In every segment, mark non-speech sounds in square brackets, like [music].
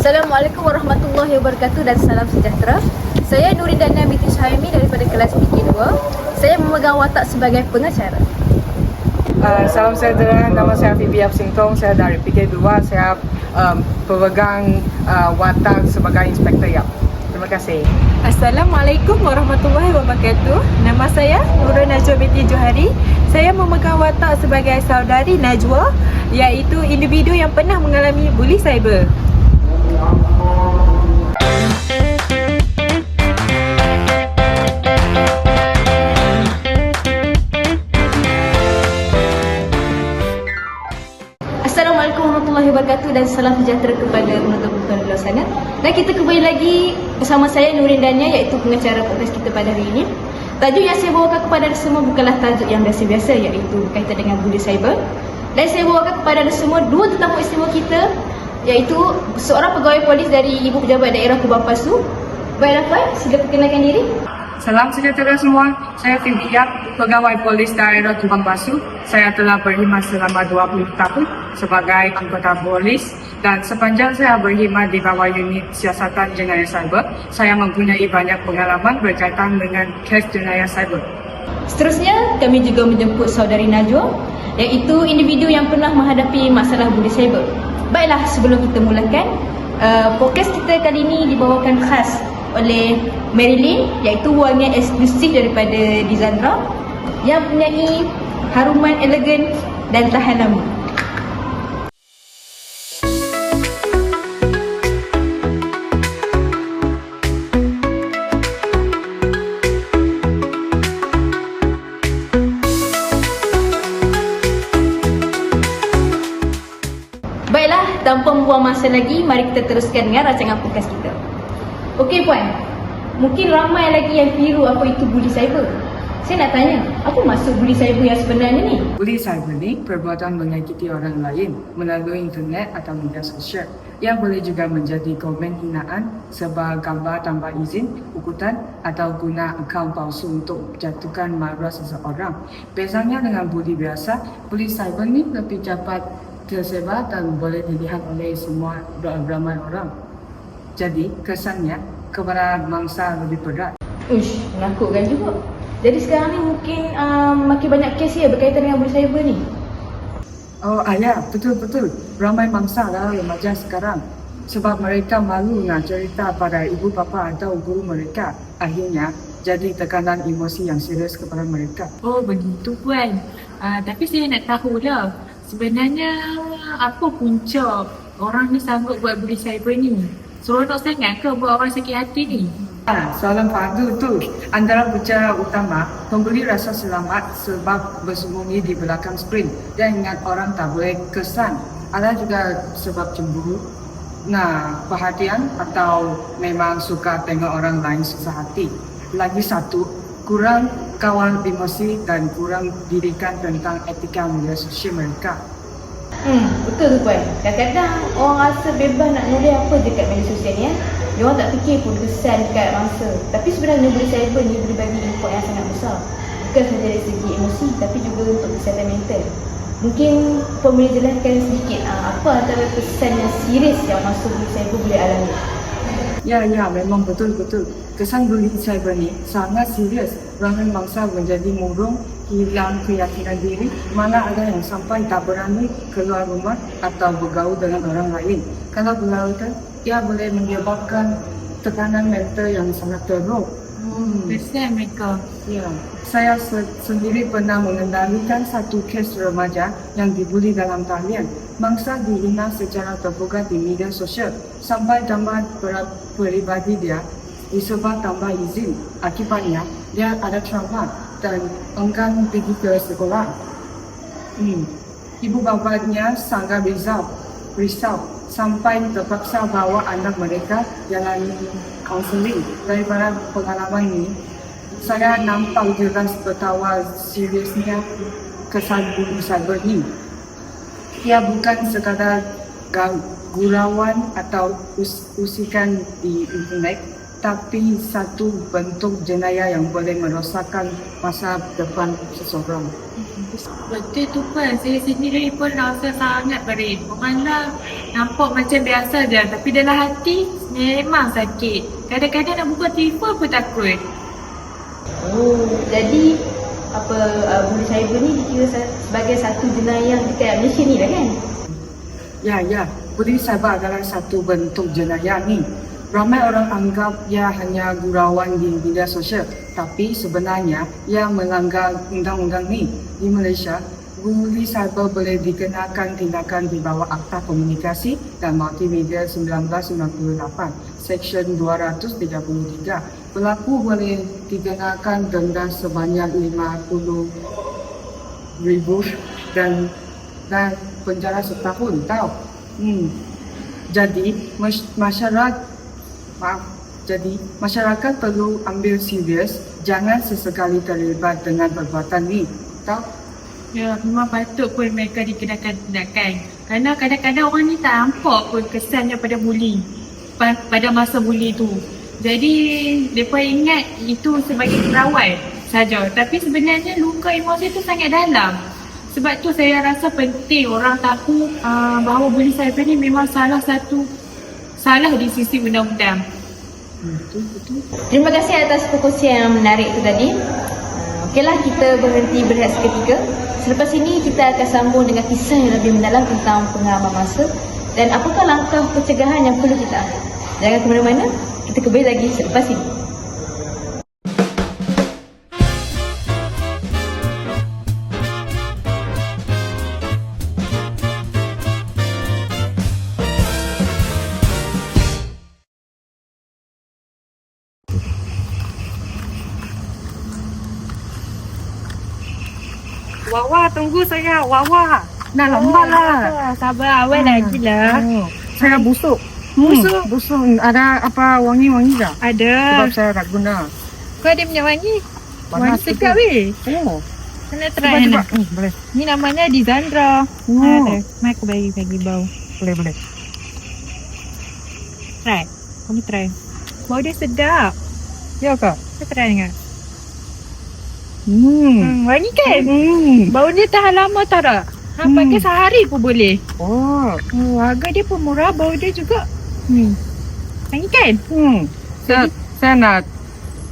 Assalamualaikum warahmatullahi wabarakatuh dan salam sejahtera. Saya Nurin Dana binti Syahimi daripada kelas PK2. Saya memegang watak sebagai pengacara. Uh, salam sejahtera, nama saya Fibi Singtong, saya dari PK2, saya um, pemegang uh, watak sebagai inspektor YAP. Terima kasih. Assalamualaikum warahmatullahi wabarakatuh. Nama saya Nurul Najwa binti Johari. Saya memegang watak sebagai saudari Najwa iaitu individu yang pernah mengalami buli cyber. Assalamualaikum warahmatullahi wabarakatuh dan salam sejahtera kepada penonton-penonton di luar sana. Dan kita kembali lagi bersama saya Nurin Dania iaitu pengacara podcast kita pada hari ini. Tajuk yang saya bawakan kepada anda semua bukanlah tajuk yang biasa-biasa iaitu berkaitan dengan buli cyber. Dan saya bawakan kepada anda semua dua tetamu istimewa kita iaitu seorang pegawai polis dari Ibu Pejabat Daerah Kubang Pasu. Baiklah Puan, sila perkenalkan diri. Salam sejahtera semua, saya Fibi Yap, pegawai polis daerah Tumpang Pasu. Saya telah berkhidmat selama 20 tahun sebagai anggota polis dan sepanjang saya berkhidmat di bawah unit siasatan jenayah cyber, saya mempunyai banyak pengalaman berkaitan dengan kes jenayah cyber. Seterusnya, kami juga menjemput saudari Najwa iaitu individu yang pernah menghadapi masalah buli cyber. Baiklah, sebelum kita mulakan, uh, podcast kita kali ini dibawakan khas oleh Marilyn iaitu wangnya eksklusif daripada Dizandra yang mempunyai haruman elegan dan tahan lama. Masa lagi, mari kita teruskan dengan rancangan podcast kita. Okey puan, mungkin ramai lagi yang keliru apa itu buli cyber. Saya nak tanya, apa maksud buli cyber yang sebenarnya ni? Buli cyber ni perbuatan menyakiti orang lain melalui internet atau media sosial yang boleh juga menjadi komen hinaan sebab gambar tanpa izin, ukutan atau guna akaun palsu untuk jatuhkan maruah seseorang. Bezanya dengan buli biasa, buli cyber ni lebih cepat tersebar dan boleh dilihat oleh semua ramai orang. Jadi kesannya kepada mangsa lebih berat. Uish, menakutkan juga. Jadi sekarang ni mungkin um, makin banyak kes ya berkaitan dengan buli cyber ni. Oh ayah, betul-betul. Ramai mangsa lah remaja sekarang. Sebab mereka malu nak cerita pada ibu bapa atau guru mereka. Akhirnya, jadi tekanan emosi yang serius kepada mereka. Oh begitu puan. Uh, tapi saya nak tahulah sebenarnya apa punca orang ni sanggup buat buli cyber ni? Seronok sangat ke buat orang sakit hati ni? Ah, soalan padu tu antara bicara utama memberi rasa selamat sebab bersembunyi di belakang skrin dan ingat orang tak boleh kesan. Ada juga sebab cemburu, nah perhatian atau memang suka tengok orang lain susah hati. Lagi satu, kurang kawal emosi dan kurang didikan tentang etika media sosial mereka. Hmm, betul tu puan. Kadang-kadang orang rasa bebas nak nulis apa je kat media sosial ni ya. Dia orang tak fikir pun kesan dekat mangsa. Tapi sebenarnya buli cyber ni boleh bagi impak yang sangat besar. Bukan sahaja dari segi emosi tapi juga untuk kesihatan mental. Mungkin puan boleh jelaskan sedikit ah, apa antara kesan yang serius yang masuk buli cyber boleh alami. Ya, ya, memang betul-betul. Kesan bully cyber ni sangat serius. Ramai mangsa menjadi murung, hilang keyakinan diri, mana ada yang sampai tak berani keluar rumah atau bergaul dengan orang lain. Kalau berlautkan, ia boleh menyebabkan tekanan mental yang sangat teruk. Hmm. Kesian mereka. Ya, saya se- sendiri pernah mengendalikan satu kes remaja yang dibuli dalam talian. Mangsa dihina secara terbuka di media sosial sampai per- peribadi dia disebar tanpa izin. Akibatnya, dia ada trauma dan enggan pergi ke sekolah. Hmm. Ibu bapanya sangat risau, risau sampai terpaksa bawa anak mereka jalani kaunseling. Daripada pengalaman ini, saya nampak jelas betapa seriusnya kesan bunuh cyber ini. Ia bukan sekadar gurauan atau us- usikan di internet, tapi satu bentuk jenayah yang boleh merosakkan masa depan seseorang. Betul tu pun, saya sendiri pun rasa sangat berit. Mengalah nampak macam biasa je tapi dalam hati memang sakit. Kadang-kadang nak buka telefon pun takut. Oh, jadi apa uh, bully cyber ni dikira sebagai satu jenayah dekat Malaysia ni lah kan? Ya, ya. Budi cyber adalah satu bentuk jenayah ni. Ramai orang anggap ia hanya gurauan di media sosial. Tapi sebenarnya ia melanggar undang-undang ni. Di Malaysia, bully cyber boleh dikenakan tindakan di bawah Akta Komunikasi dan Multimedia 1998, Seksyen 233. Pelaku boleh dikenakan denda sebanyak 50 ribu dan dan penjara setahun tau. Hmm. Jadi mas- masyarakat maaf jadi masyarakat perlu ambil serius jangan sesekali terlibat dengan perbuatan ni. Tau? Ya, memang patut pun mereka dikenakan tindakan. Kerana kadang-kadang orang ni tak nampak pun kesan daripada bully pa- pada masa bully tu. Jadi, mereka ingat itu sebagai perawat saja. Tapi sebenarnya luka emosi tu sangat dalam. Sebab tu saya rasa penting orang tahu uh, bahawa bully cyber ni memang salah satu salah di sisi undang-undang. Hmm. Terima kasih atas perkongsian yang menarik itu tadi. Uh, Okeylah kita berhenti berehat seketika. Selepas ini kita akan sambung dengan kisah yang lebih mendalam tentang pengalaman masa dan apakah langkah pencegahan yang perlu kita ambil. Jangan ke mana-mana, kita kembali lagi selepas ini. Tunggu saya, Wawa. Nah, lambatlah. Sabar, awal lagi lah. Oh, saya busuk. Busuk? Hmm, busuk. Ada apa wangi-wangi tak? Ada. Sebab saya tak guna. Kau ada minyak wangi? Wangi Panas sedap betul. weh. Oh, Kena cuba try cuba. Hana. Hmm, boleh. Ni namanya Dizandra. Oh. Ada. Mai aku bagi bagi bau. Boleh, boleh. Try. Kamu try. Bau dia sedap. Ya kak? Kau try dengar. Hmm. Hmm, wangi kan? Hmm. Bau dia tahan lama tak tak? Ha, Hmm. pakai sehari pun boleh. Oh. Oh, harga dia pun murah. Bau dia juga. Hmm. Wangi kan? Hmm. Saya, saya nak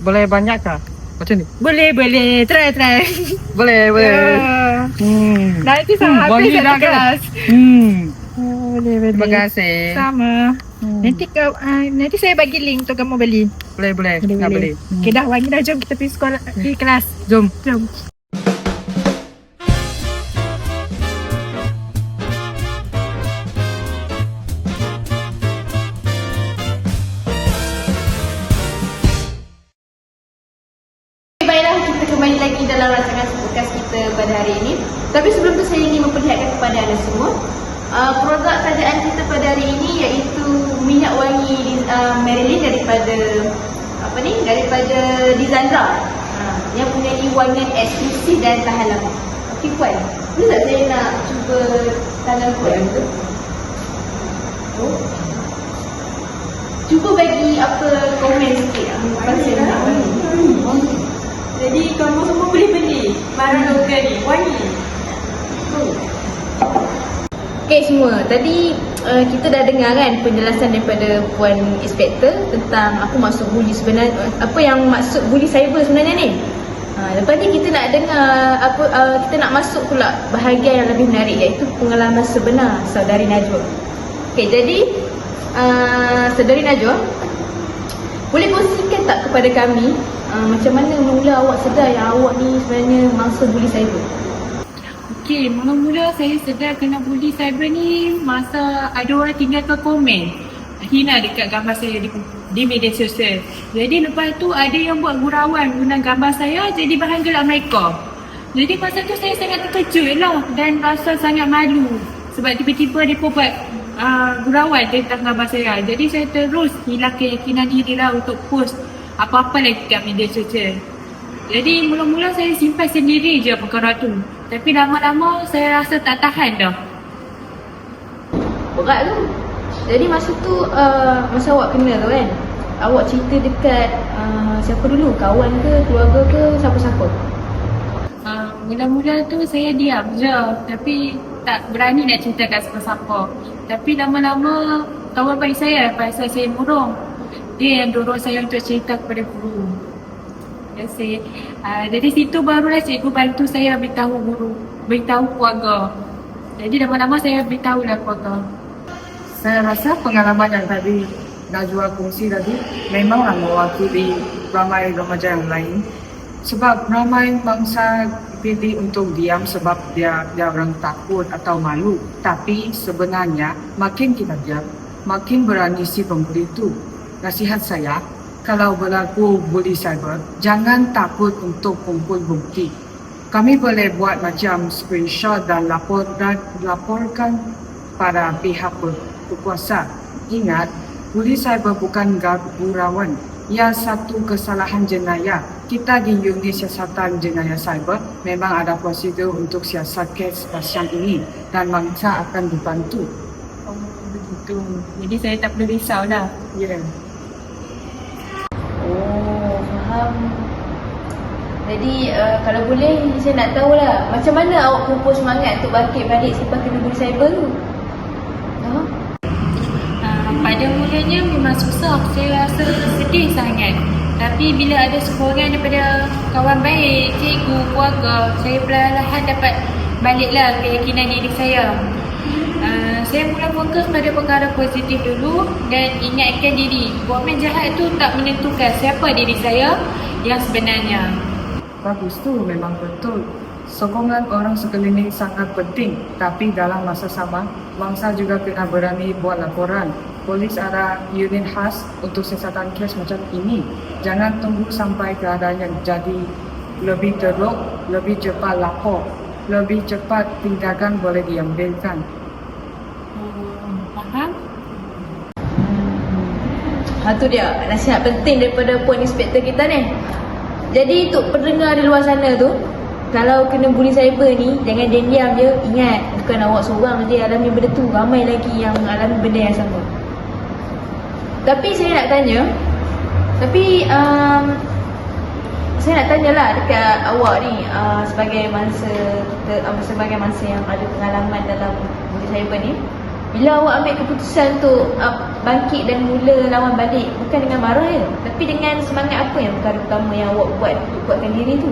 boleh banyak kah? Macam ni? Boleh, boleh. Try, try. [laughs] Boleh, boleh. Ya. Hmm. Nanti Hmm, saya habis satu dah kan? kelas. Hmm. Oh, boleh, boleh. Terima kasih. Sama. Hmm. Nanti kau uh, nanti saya bagi link untuk kamu beli. Boleh, boleh. Boleh, Nak boleh. beli. Okay dah wangi dah jom kita pergi sekolah pergi kelas. Jom. Jom. Okay, baiklah kita kembali lagi dalam rancangan podcast kita pada hari ini. Tapi sebelum tu saya ingin memperlihatkan kepada anda semua uh, produk tajaan kita pada hari ini iaitu minyak wangi uh, Marilyn daripada apa ni daripada Dizandra uh, yang mempunyai wangian eksklusif dan tahan lama. Okey puan, boleh tak saya nak cuba tangan puan tu? Oh. Cuba bagi apa komen sikit pasal nak wangi. Jadi kamu semua boleh beli barang lokal ni wangi. Okay semua, tadi uh, kita dah dengar kan penjelasan daripada Puan Inspektor tentang apa maksud bully sebenarnya, apa yang maksud bully cyber sebenarnya ni. Ha, lepas ni kita nak dengar apa uh, kita nak masuk pula bahagian yang lebih menarik iaitu pengalaman sebenar saudari Najwa. Okay, jadi uh, saudari Najwa boleh kongsikan tak kepada kami uh, macam mana mula awak sedar yang awak ni sebenarnya mangsa bully cyber? Okey, mula-mula saya sedar kena bully cyber ni masa ada orang tinggalkan komen hina dekat gambar saya di, di media sosial. Jadi lepas tu ada yang buat gurauan guna gambar saya jadi bahan gelak mereka. Jadi masa tu saya sangat terkejut lah dan rasa sangat malu sebab tiba-tiba dia buat uh, gurauan tentang gambar saya. Jadi saya terus hilang keyakinan diri lah untuk post apa-apa lagi kat media sosial. Jadi mula-mula saya simpan sendiri je perkara tu. Tapi lama-lama saya rasa tak tahan dah. Berat tu Jadi masa tu uh, Masa awak kena tu kan awak cerita dekat uh, siapa dulu? Kawan ke, keluarga ke, siapa-siapa? Uh, mula-mula tu saya diam je tapi tak berani nak cerita kat siapa-siapa. Tapi lama-lama kawan baik saya pasal saya murung. Dia yang dorong saya untuk cerita kepada guru. Saya, uh, dari situ barulah cikgu bantu saya beritahu guru, beritahu keluarga. Jadi lama-lama saya beritahu lah keluarga. Saya rasa pengalaman yang tadi Najwa kongsi tadi memanglah mewakili ramai remaja yang lain sebab ramai bangsa pilih untuk diam sebab dia dia orang takut atau malu tapi sebenarnya makin kita diam makin berani si pembuli itu nasihat saya kalau berlaku bully cyber jangan takut untuk kumpul bukti kami boleh buat macam screenshot dan lapor dan laporkan pada pihak ber- berkuasa. Ingat, bully cyber bukan gurauan. Ia satu kesalahan jenayah. Kita di Unit Siasatan Jenayah Cyber memang ada prosedur untuk siasat kes pasien ini dan mangsa akan dibantu. Oh, begitu. Jadi saya tak perlu risau lah. Ya. Yeah. Faham. Jadi uh, kalau boleh saya nak tahu lah macam mana awak kumpul semangat untuk bangkit balik selepas kena bully cyber tu? Uh, pada mulanya memang susah. Saya rasa sedih sangat. Tapi bila ada sokongan daripada kawan baik, cikgu, keluarga, saya perlahan dapat baliklah keyakinan diri saya. Saya mula fokus pada perkara positif dulu dan ingatkan diri Buatman jahat itu tak menentukan siapa diri saya yang sebenarnya. Bagus tu memang betul. Sokongan orang sekeliling sangat penting. Tapi dalam masa sama, bangsa juga kena berani buat laporan. Polis ada unit khas untuk siasatan kes macam ini. Jangan tunggu sampai keadaan yang jadi lebih teruk, lebih cepat lapor. Lebih cepat tindakan boleh diambilkan. Hmm, faham? Ha tu dia nasihat penting daripada puan inspektor kita ni. Jadi untuk pendengar di luar sana tu kalau kena bully cyber ni jangan diam-diam je ingat bukan awak seorang je alami benda tu ramai lagi yang alami benda yang sama. Tapi saya nak tanya tapi um, saya nak tanyalah dekat awak ni uh, sebagai mangsa kita uh, sebagai mangsa yang ada pengalaman dalam bully cyber ni bila awak ambil keputusan untuk uh, bangkit dan mula lawan balik bukan dengan marah je tapi dengan semangat apa yang perkara pertama yang awak buat untuk kuatkan diri tu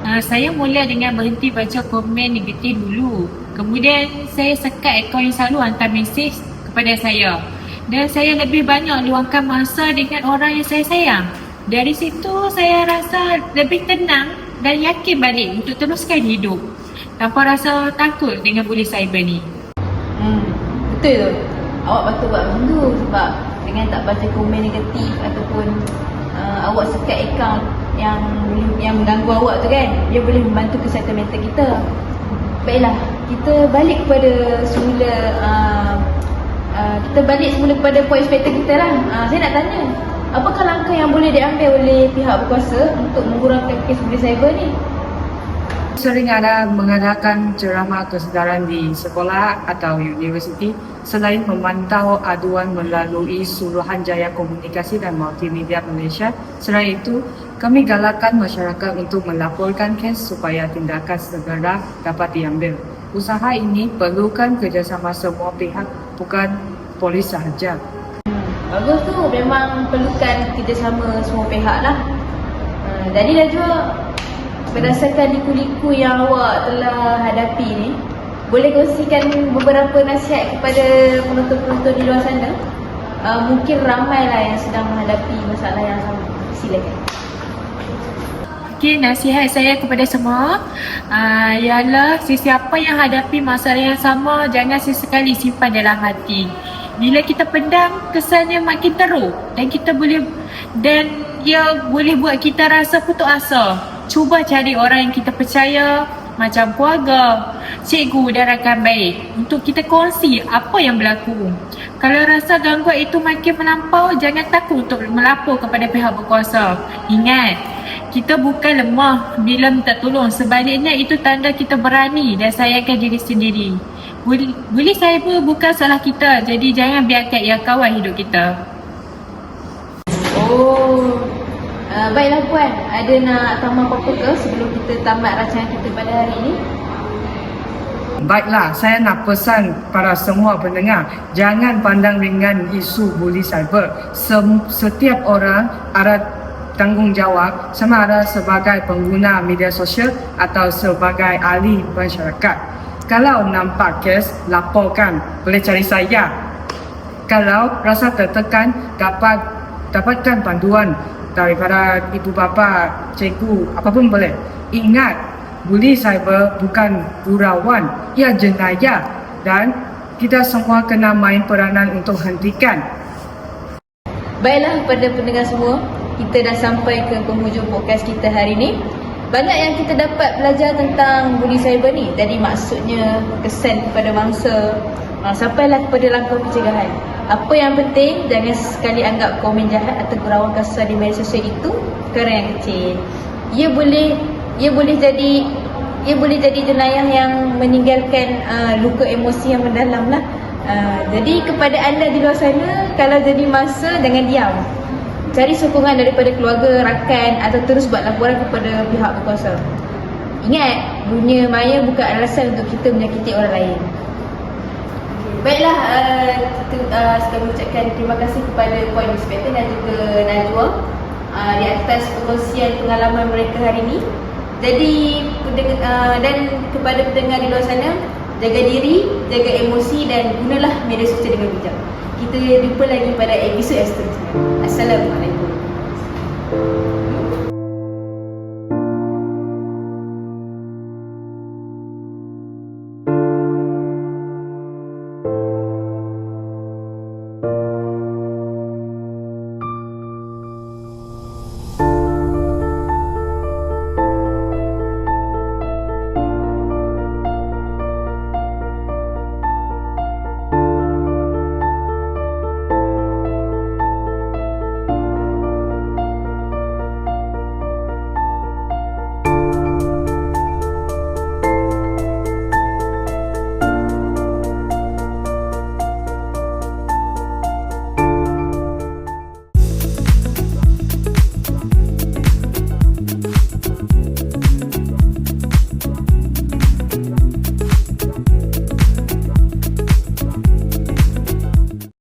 Uh, saya mula dengan berhenti baca komen negatif dulu. Kemudian saya sekat akaun yang selalu hantar mesej kepada saya. Dan saya lebih banyak luangkan masa dengan orang yang saya sayang. Dari situ saya rasa lebih tenang dan yakin balik untuk teruskan hidup. Tanpa rasa takut dengan bully cyber ni. Betul tu. Awak patut buat macam tu sebab dengan tak baca komen negatif ataupun uh, awak sekat akaun yang yang mengganggu awak tu kan dia boleh membantu kesihatan mental kita. Baiklah kita balik kepada semula uh, uh, kita balik semula kepada poin inspektor kita lah. Uh, saya nak tanya apakah langkah yang boleh diambil oleh pihak berkuasa untuk mengurangkan kes bully cyber ni Sering ada mengadakan ceramah kesedaran di sekolah atau universiti selain memantau aduan melalui Suruhanjaya Komunikasi dan Multimedia Malaysia. Selain itu, kami galakkan masyarakat untuk melaporkan kes supaya tindakan segera dapat diambil. Usaha ini perlukan kerjasama semua pihak, bukan polis sahaja. Bagus tu memang perlukan kerjasama semua pihak lah uh, Jadi Najwa Berdasarkan liku-liku yang awak telah hadapi ni Boleh kongsikan beberapa nasihat kepada penonton-penonton di luar sana uh, Mungkin ramai lah yang sedang menghadapi masalah yang sama Silakan Okey, nasihat saya kepada semua uh, ialah sesiapa yang hadapi masalah yang sama jangan sesekali simpan dalam hati. Bila kita pendam, kesannya makin teruk dan kita boleh dan ia boleh buat kita rasa putus asa. Cuba cari orang yang kita percaya macam keluarga, cikgu dan rakan baik untuk kita kongsi apa yang berlaku. Kalau rasa gangguan itu makin melampau, jangan takut untuk melapor kepada pihak berkuasa. Ingat, kita bukan lemah bila minta tolong. Sebaliknya itu tanda kita berani dan sayangkan diri sendiri. Bully, bully cyber bukan salah kita. Jadi jangan biarkan ia kawal hidup kita. Oh. Uh, baiklah puan, ada nak tambah apa-apa ke sebelum kita tamat rancangan kita pada hari ini? Baiklah, saya nak pesan para semua pendengar, jangan pandang ringan isu buli cyber. Setiap orang ada tanggungjawab sama ada sebagai pengguna media sosial atau sebagai ahli masyarakat. Kalau nampak kes, laporkan. Boleh cari saya. Kalau rasa tertekan, dapat dapatkan panduan daripada ibu bapa, cikgu, apapun boleh. Ingat, buli cyber bukan gurauan, ia jenayah dan kita semua kena main peranan untuk hentikan. Baiklah kepada pendengar semua, kita dah sampai ke penghujung podcast kita hari ini. Banyak yang kita dapat belajar tentang buli cyber ni. Tadi maksudnya kesan kepada bangsa, uh, sampailah kepada langkah pencegahan. Apa yang penting, jangan sekali anggap komen jahat atau gurauan kasar di media sosial itu perkara yang kecil. Ia boleh ia boleh jadi ia boleh jadi jenayah yang meninggalkan uh, luka emosi yang mendalam lah. Uh, jadi kepada anda di luar sana, kalau jadi masa jangan diam. Cari sokongan daripada keluarga, rakan atau terus buat laporan kepada pihak berkuasa. Ingat, dunia maya bukan alasan untuk kita menyakiti orang lain. Baiklah, uh, kita uh, sekali ucapkan terima kasih kepada Puan Inspektor dan juga Najwa uh, di atas perkongsian pengalaman mereka hari ini. Jadi, uh, dan kepada pendengar di luar sana, jaga diri, jaga emosi dan gunalah media sosial dengan bijak. Kita jumpa lagi pada episod yang seterusnya. Assalamualaikum.